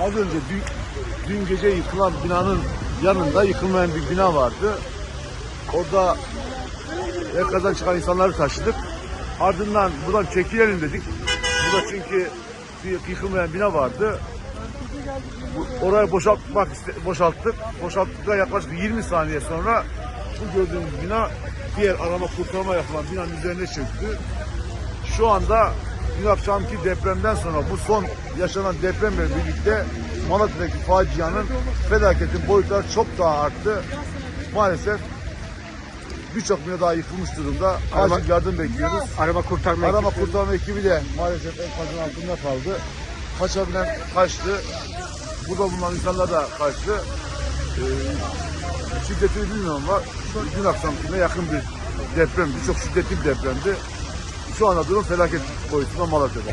Az önce dün, dün gece yıkılan binanın yanında yıkılmayan bir bina vardı. Orada enkazdan çıkan insanları taşıdık. Ardından buradan çekilelim dedik. Burada çünkü bir yıkılmayan bina vardı. Orayı boşaltmak boşalttık. Boşalttıktan yaklaşık 20 saniye sonra bu gördüğünüz bina diğer arama kurtarma yapılan binanın üzerine çöktü. Şu anda dün akşamki depremden sonra bu son yaşanan depremle birlikte Malatya'daki facianın felaketin boyutları çok daha arttı. Maalesef birçok bina daha yıkılmış durumda. Arama- Acil yardım bekliyoruz. Arama kurtarma Arama ekipleri- kurtarma ekibi de maalesef enkazın altında kaldı. Kaçabilen kaçtı. Burada bulunan insanlar da kaçtı. Ee, şiddetini bilmiyorum ama dün akşamkine yakın bir depremdi. Çok şiddetli bir depremdi. Şu anda durum felaket boyutunda Malatya'da.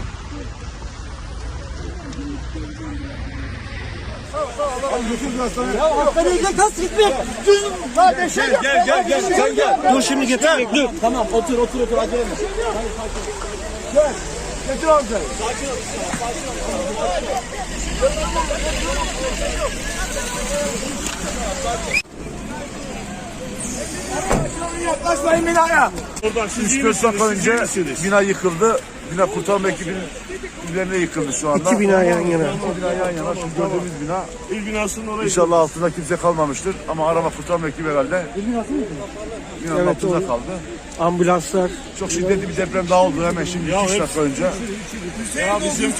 Hastaneye gel tas gitmek. Düz kardeşim. Gel gel gel sen gel. Dur şimdi getirmek dur. Tamam otur otur otur acele etme. Getir amca. Yaklaşmayın binaya. 3-4 dakika önce bina yıkıldı. Bina kurtarma ekibinin üzerine yıkıldı şu anda. İki bina yan yana. İki bina yan yana. Şu gördüğümüz bina. İl binasının orayı İnşallah altında kimse kalmamıştır. Ama arama kurtarma ekibi herhalde. Binanın Evet, altında kaldı. Ambulanslar Çok şiddetli bir deprem daha oldu hemen şimdi 2 dakika önce. ya bizim